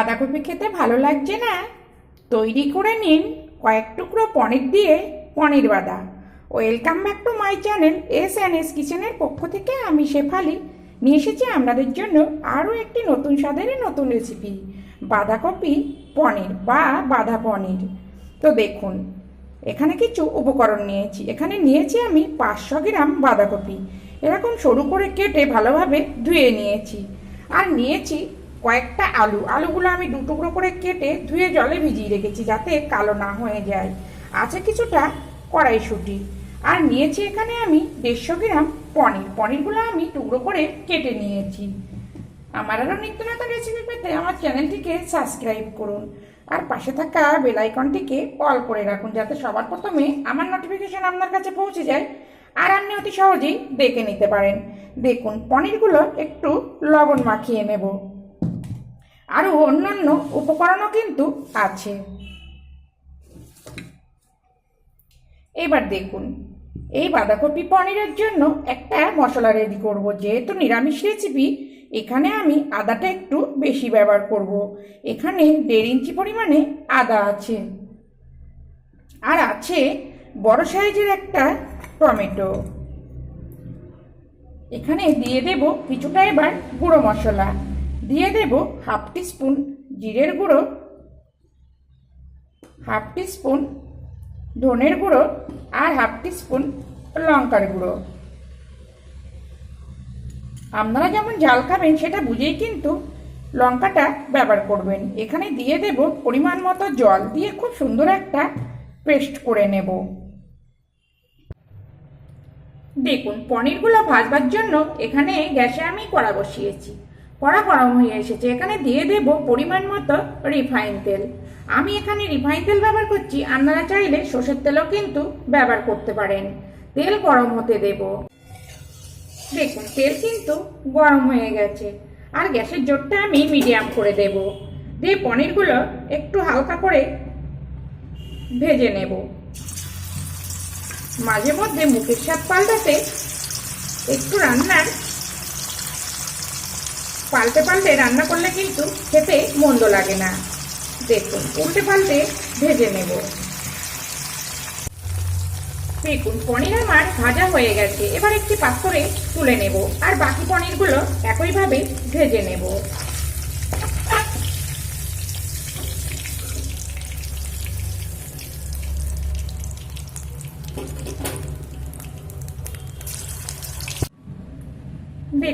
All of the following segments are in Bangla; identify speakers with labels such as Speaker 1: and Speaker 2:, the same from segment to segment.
Speaker 1: বাঁধাকপি খেতে ভালো লাগছে না? তৈরি করে নিন কয়েক টুকরো পনির দিয়ে পনির বাঁধা welcome back to my channel S and S কিচেনের পক্ষ থেকে আমি শেফালি। নিয়ে এসেছি আপনাদের জন্য আরও একটি নতুন স্বাদের নতুন রেসিপি, বাঁধাকপি পনির বা বাঁধা পনির। তো দেখুন, এখানে কিছু উপকরণ নিয়েছি। এখানে নিয়েছি আমি পাঁচশো গ্রাম বাঁধাকপি। এরকম সরু করে কেটে ভালোভাবে ধুয়ে নিয়েছি। আর নিয়েছি কয়েকটা আলু। আলুগুলো আমি দু টুকরো করে কেটে ধুয়ে জলে ভিজিয়ে রেখেছি যাতে কালো না হয়ে যায়। আছে কিছুটা কড়াইশুঁটি। আর নিয়েছি এখানে আমি দেড়শো গ্রাম পনির। পনিরগুলো আমি টুকরো করে কেটে নিয়েছি। আমার আরও নিত্য নতুন রেসিপি পেতে আমার চ্যানেলটিকে সাবস্ক্রাইব করুন। আর পাশে থাকা বেল আইকনটিকে অল করে রাখুন যাতে সবার প্রথমে আমার নোটিফিকেশন আপনার কাছে পৌঁছে যায় আর আপনি অতি সহজেই দেখে নিতে পারেন। দেখুন, পনিরগুলো একটু লবণ মাখিয়ে নেব। আরও অন্যান্য উপকরণও কিন্তু আছে। এবার দেখুন, এই বাঁধাকপি পনিরের জন্য একটা মশলা রেডি করব। যেহেতু নিরামিষ রেসিপি এখানে আমি আদাটা একটু বেশি ব্যবহার করব। এখানে দেড় ইঞ্চি পরিমাণে আদা আছে। আর আছে বড় সাইজের একটা টমেটো। এখানে দিয়ে দেব কিছুটা এবার গুঁড়ো মশলা। দিয়ে দেব হাফ স্পুন জিরের গুঁড়ো, হাফ স্পুন ধনের গুঁড়ো আর হাফ স্পুন লঙ্কার গুঁড়ো। আপনারা যেমন ঝাল খাবেন সেটা বুঝেই কিন্তু লঙ্কাটা ব্যবহার করবেন। এখানে দিয়ে দেব পরিমাণ মতো জল দিয়ে খুব সুন্দর একটা পেস্ট করে নেব। দেখুন, পনিরগুলো ভাজবার জন্য এখানে গ্যাসে আমি কড়া বসিয়েছি। কড়া গরম হয়ে এসেছে। এখানে দিয়ে দেব পরিমাণ মতো রিফাইন তেল। আমি এখানে রিফাইন তেল ব্যবহার করছি, আপনারা চাইলে সর্ষের তেলও কিন্তু ব্যবহার করতে পারেন। তেল গরম হতে দেব। দেখুন, তেল কিন্তু গরম হয়ে গেছে। আর গ্যাসের জোরটা আমি মিডিয়াম করে দেব। দিয়ে পনিরগুলো একটু হালকা করে ভেজে নেব। মাঝে মধ্যে মুখের স্বাদ পাল্টাতে একটু রান্নার পাল্টে পাল্টে রান্না করলে কিন্তু খেতে মন্দ লাগে না। দেখুন, উল্টে পাল্টে ভেজে নেব। দেখুন, পনির আমার ভাজা হয়ে গেছে। এবার একটি পাত্রে তুলে নেব। আর বাকি পনিরগুলো একইভাবে ভেজে নেব।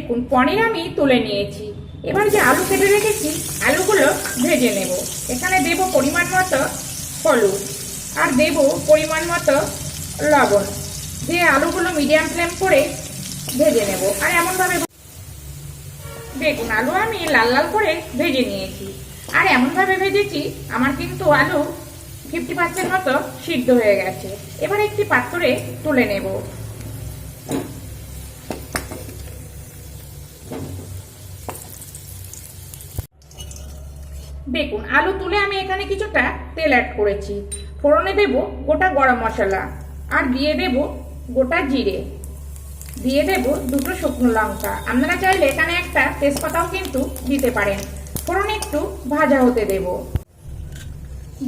Speaker 1: দেখুন, পনির আমি তুলে নিয়েছি। এবার যে আলু কেটে রেখেছি, আলুগুলো ভেজে নেব। এখানে দেব পরিমাণ মতো হলুদ আর দেব পরিমাণ মতো লবণ। দিয়ে আলুগুলো মিডিয়াম ফ্লেম করে ভেজে নেব। আর এমনভাবে দেখুন, আলু আমি লাল লাল করে ভেজে নিয়েছি। আর এমনভাবে ভেজেছি, আমার কিন্তু আলু ফিফটি পার্সেন্ট মতো সিদ্ধ হয়ে গেছে। এবার একটি পাত্রে তুলে নেব। দেখুন, আলু তুলে আমি এখানে কিছুটা তেল অ্যাড করেছি। ফোড়নে দেব গোটা গরম মশলা আর দিয়ে দেব গোটা জিরে। দিয়ে দেব দুটো শুকনো লঙ্কা। আপনারা চাইলে এখানে একটা তেজপাতাও কিন্তু দিতে পারেন। ফোড়ন একটু ভাজা হতে দেব।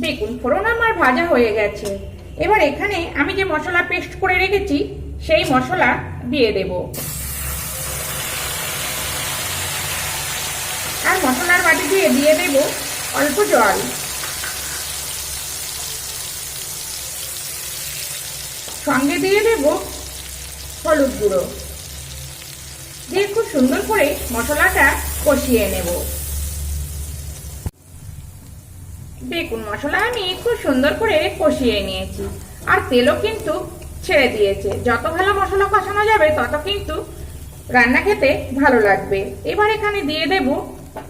Speaker 1: দেখুন, ফোড়ন আমার ভাজা হয়ে গেছে। এবার এখানে আমি যে মশলা পেস্ট করে রেখেছি, সেই মশলা দিয়ে দেব। আর মশলার বাটি দিয়ে দিয়ে দেব অল্প জল। সঙ্গে দিয়ে দেব হলুদ গুঁড়ো। দিয়ে খুব সুন্দর করে মশলাটা কষিয়ে নেব। দেখুন, মশলা আমি খুব সুন্দর করে কষিয়ে নিয়েছি। আর তেলও কিন্তু ছেড়ে দিয়েছে। যত ভালো মশলা কষানো যাবে, তত কিন্তু রান্না খেতে ভালো লাগবে। এবার এখানে দিয়ে দেব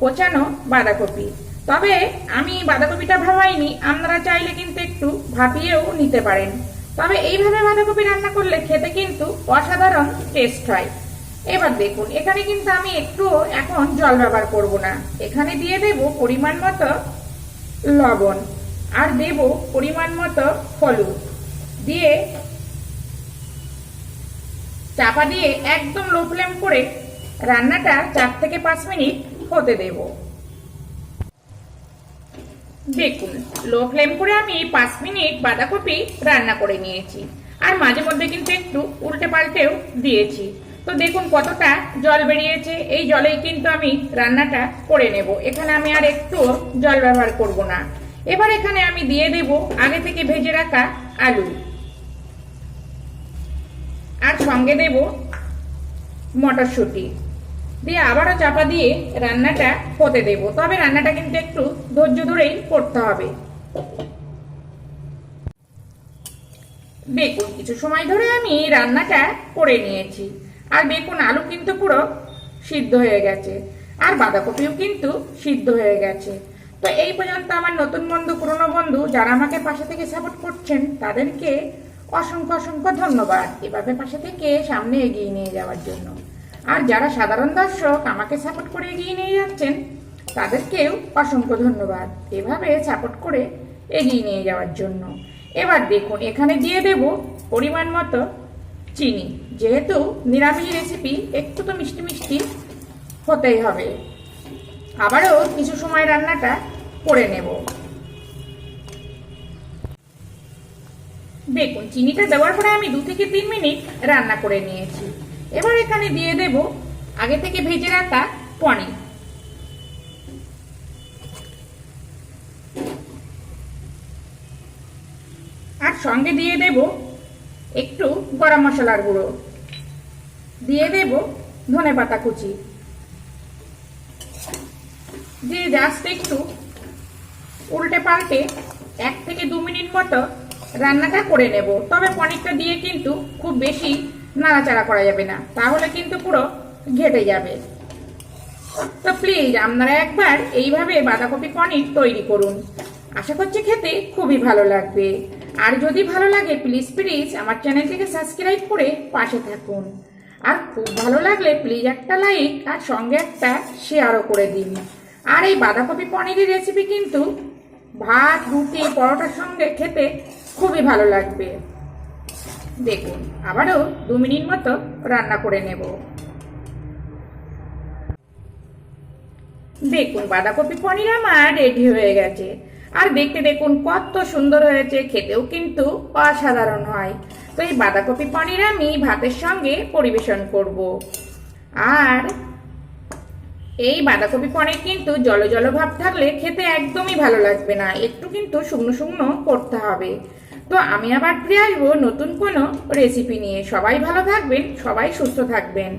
Speaker 1: কোচানো বাঁধাকপি। তবে আমি বাঁধাকপিটা ভাবাইনি আপনারা চাইলে কিন্তু একটু ভাপিয়েও নিতে পারেন। তবে এইভাবে বাঁধাকপি রান্না করলে খেতে কিন্তু অসাধারণ টেস্ট হয়। এবার দেখুন, এখানে কিন্তু আমি একটু এখন জল ব্যবহার করব না। এখানে দিয়ে দেব পরিমাণ মতো লবণ আর দেব পরিমাণ মতো হলুদ। দিয়ে চাপা দিয়ে একদম লো ফ্লেম করে রান্নাটা চার থেকে পাঁচ মিনিট হতে দেব। দেখুন, লো ফ্লেম করে আমি পাঁচ মিনিট বাঁধাকপি রান্না করে নিয়েছি। আর মাঝে মধ্যে কিন্তু একটু উল্টে পাল্টেও দিয়েছি। তো দেখুন কতটা জল বেরিয়েছে, এই জলেই কিন্তু আমি রান্নাটা করে নেব। এখানে আমি আর একটু জল ব্যবহার করব না। এবার এখানে আমি দিয়ে দেব আগে থেকে ভেজে রাখা আলু। আর সঙ্গে দেব মটরশুঁটি। দিয়ে আবারও চাপা দিয়ে রান্নাটা হতে দেব। তবে রান্নাটা কিন্তু একটু ধৈর্য ধরেই করতে হবে। দেখুন কিছু সময় ধরে আমি রান্নাটা করে নিয়েছি। আর দেখুন আলু কিন্তু পুরো সিদ্ধ হয়ে গেছে। আর বাঁধাকপিও কিন্তু সিদ্ধ হয়ে গেছে। তো এই পর্যন্ত আমার নতুন বন্ধু, পুরনো বন্ধু যারা আমাকে পাশে থেকে সাপোর্ট করছেন, তাদেরকে অসংখ্য অসংখ্য ধন্যবাদ। এভাবে পাশে থেকে সামনে এগিয়ে নিয়ে যাওয়ার জন্য। আর যারা সাধারণ দর্শক আমাকে সাপোর্ট করে এগিয়ে নিয়ে যাচ্ছেন, তাদেরকেও অসংখ্য ধন্যবাদ। এভাবে সাপোর্ট করে এগিয়ে নিয়ে যাওয়ার জন্য। এবার দেখুন, এখানে দিয়ে দেব পরিমাণ মতো চিনি। যেহেতু নিরামিষ রেসিপি একটু তো মিষ্টি মিষ্টি হতেই হবে। আবারও কিছু সময় রান্নাটা করে নেব। দেখুন, চিনিটা দেওয়ার পরে আমি দু থেকে তিন মিনিট রান্না করে নিয়েছি। এবার এখানে দিয়ে দেব আগে থেকে ভেজে রাখা পনির। আর সঙ্গে দিয়ে দেব একটু গরম মশলার গুঁড়ো। দিয়ে দেব ধনে পাতা কুচি। দিয়ে জাস্ট একটু উল্টে পাল্টে এক থেকে দু মিনিট মতো রান্নাটা করে নেব। তবে পনিরটা দিয়ে কিন্তু খুব বেশি নাড়াচাড়া করা যাবে না। তাহলে কিন্তু পুরো ঘেটে যাবে। তো প্লিজ আপনারা একবার এইভাবে বাঁধাকপি পনির তৈরি করুন। আশা করছি খেতে খুবই ভালো লাগবে। আর যদি ভালো লাগে প্লিজ প্লিজ আমার চ্যানেলটিকে সাবস্ক্রাইব করে পাশে থাকুন। আর খুব ভালো লাগলে প্লিজ একটা লাইক আর সঙ্গে একটা শেয়ারও করে দিন। আর এই বাঁধাকপি পনিরের রেসিপি কিন্তু ভাত, রুটি, পরোটার সঙ্গে খেতে খুবই ভালো লাগবে। দেখুন, আবারও দু মিনিট মতো রান্না করে নেব। দেখুন, বাঁধাকপি পনির আমার রেডি হয়ে গেছে। আর দেখতে দেখুন, কত সুন্দর হয়েছে, খেতেও কিন্তু অসাধারণ হয়। তো এই বাঁধাকপি পনির আমি ভাতের সঙ্গে পরিবেশন করব। আর এই বাঁধাকপি পনির কিন্তু জল জল ভাব থাকলে খেতে একদমই ভালো লাগবে না। একটু কিন্তু শুকনো শুকনো করতে হবে। তো আমি আবার ফিরে আসব নতুন কোনো রেসিপি নিয়ে। সবাই ভালো থাকবেন, সবাই সুস্থ থাকবেন।